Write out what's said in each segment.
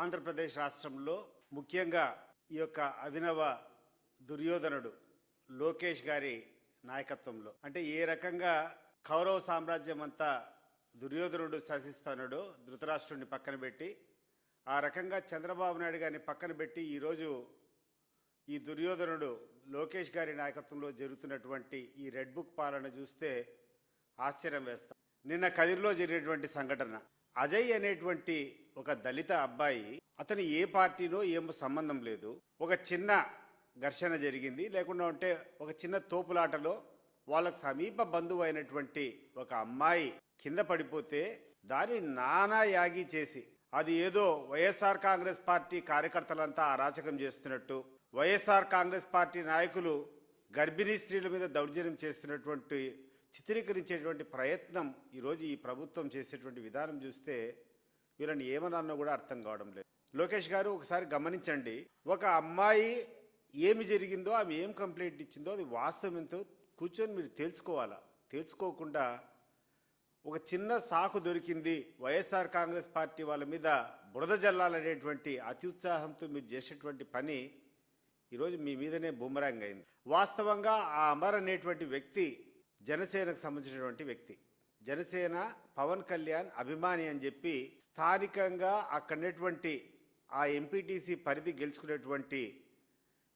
ఆంధ్రప్రదేశ్ రాష్ట్రంలో ముఖ్యంగా ఈ యొక్క అభినవ దుర్యోధనుడు లోకేష్ గారి నాయకత్వంలో. అంటే ఏ రకంగా కౌరవ సామ్రాజ్యం అంతా దుర్యోధనుడు శాసిస్తున్నాడో ధృతరాష్ట్రుడిని పక్కన పెట్టి ఆ రకంగా చంద్రబాబు నాయుడు గారిని పక్కన పెట్టి ఈరోజు ఈ దుర్యోధనుడు లోకేష్ గారి నాయకత్వంలో జరుగుతున్నటువంటి ఈ రెడ్ బుక్ పాలన చూస్తే ఆశ్చర్యం వేస్తాం. నిన్న కదిరిలో జరిగినటువంటి సంఘటన అజయ్ అనేటువంటి ఒక దళిత అబ్బాయి అతను ఏ పార్టీనో ఏమో సంబంధం లేదు. ఒక చిన్న ఘర్షణ జరిగింది. లేకుండా ఉంటే ఒక చిన్న తోపులాటలో వాళ్ళకు సమీప బంధువు అయినటువంటి ఒక అమ్మాయి కింద పడిపోతే దాన్ని నానా యాగి చేసి అది ఏదో వైఎస్ఆర్ కాంగ్రెస్ పార్టీ కార్యకర్తలంతా అరాచకం చేస్తున్నట్టు వైఎస్ఆర్ కాంగ్రెస్ పార్టీ నాయకులు గర్భిణీ స్త్రీల మీద దౌర్జన్యం చేస్తున్నటువంటి చిత్రీకరించేటువంటి ప్రయత్నం ఈరోజు ఈ ప్రభుత్వం చేసేటువంటి విధానం చూస్తే వీళ్ళని ఏమన్నా కూడా అర్థం కావడం లేదు. లోకేష్ గారు ఒకసారి గమనించండి ఒక అమ్మాయి ఏమి జరిగిందో ఆమె ఏం కంప్లైంట్ ఇచ్చిందో అది వాస్తవం ఎంతో కూర్చొని మీరు తేల్చుకోవాలా? తేల్చుకోకుండా ఒక చిన్న సాకు దొరికింది వైఎస్ఆర్ కాంగ్రెస్ పార్టీ వాళ్ళ మీద బురద జల్లాలనేటువంటి అత్యుత్సాహంతో మీరు చేసేటువంటి పని ఈరోజు మీ మీదనే బూమరాంగ్ అయింది. వాస్తవంగా ఆ అమర్ అనేటువంటి వ్యక్తి జనసేనకు సంబంధించినటువంటి వ్యక్తి. జనసేన పవన్ కళ్యాణ్ అభిమాని అని చెప్పి స్థానికంగా అక్కడటువంటి ఆ ఎంపీటీసీ పరిధి గెలుచుకునేటువంటి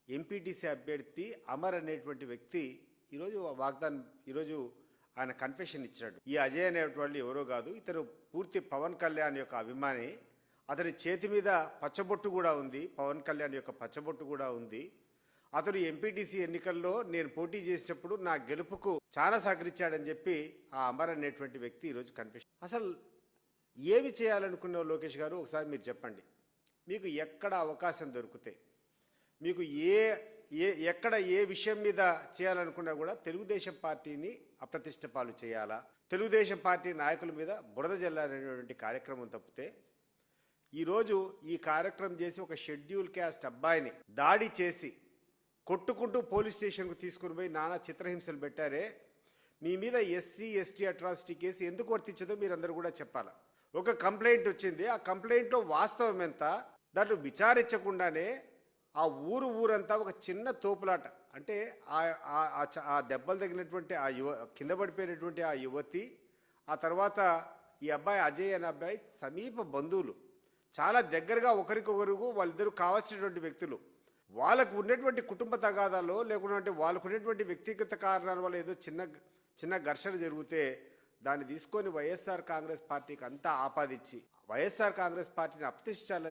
ఎంపీటీసీ అభ్యర్థి అమర్ అనేటువంటి వ్యక్తి ఈరోజు వాగ్దానం ఈరోజు ఆయన కన్ఫెషన్ ఇచ్చాడు ఈ అజయ్ అనేటువంటి ఎవరో కాదు ఇతను పూర్తి పవన్ కళ్యాణ్ యొక్క అభిమాని. అతని చేతి మీద పచ్చబొట్టు కూడా ఉంది పవన్ కళ్యాణ్ యొక్క పచ్చబొట్టు కూడా ఉంది. అతడు ఎంపీటీసీ ఎన్నికల్లో నేను పోటీ చేసేటప్పుడు నా గెలుపుకు చాలా సహకరించాడని చెప్పి ఆ అమర్ అనేటువంటి వ్యక్తి ఈరోజు కనిపిస్తుంది అసలు ఏమి చేయాలనుకున్న లోకేష్ గారు? ఒకసారి మీరు చెప్పండి. మీకు ఎక్కడ అవకాశం దొరికితే మీకు ఏ ఏ ఎక్కడ ఏ విషయం మీద చేయాలనుకున్నా కూడా తెలుగుదేశం పార్టీని అప్రతిష్ట పాలు చేయాలా? తెలుగుదేశం పార్టీ నాయకుల మీద బురద జల్లాలనేటువంటి కార్యక్రమం తప్పితే ఈరోజు ఈ కార్యక్రమం చేసి ఒక షెడ్యూల్ క్యాస్ట్ అబ్బాయిని దాడి చేసి కొట్టుకుంటూ పోలీస్ స్టేషన్కు తీసుకుని పోయి నానా చిత్రహింసలు పెట్టారే. మీ మీద ఎస్సీ ఎస్టీ అట్రాసిటీ కేసు ఎందుకు వర్తించదో మీరందరూ కూడా చెప్పాలా? ఒక కంప్లైంట్ వచ్చింది. ఆ కంప్లైంట్లో వాస్తవం ఎంత? దాంట్లో విచారించకుండానే ఆ ఊరు ఊరంతా ఒక చిన్న తోపులాట. అంటే ఆ- చ- ఆ దెబ్బలు తగిలినటువంటి ఆ యువ కింద పడిపోయినటువంటి ఆ యువతి ఆ తర్వాత ఈ అబ్బాయి అజయ్ అనే అబ్బాయి సమీప బంధువులు. చాలా దగ్గరగా ఒకరికొకరు వాళ్ళిద్దరూ కావాల్సినటువంటి వ్యక్తులు. వాళ్ళకు ఉన్నటువంటి కుటుంబ తగాదాలో లేకుంటే వాళ్ళకు ఉన్నటువంటి వ్యక్తిగత కారణాల వల్ల ఏదో చిన్న చిన్న ఘర్షణ జరిగితే దాన్ని తీసుకొని వైఎస్ఆర్ కాంగ్రెస్ పార్టీకి అంతా ఆపాదిచ్చి వైఎస్ఆర్ కాంగ్రెస్ పార్టీని అప్రతిష్టాల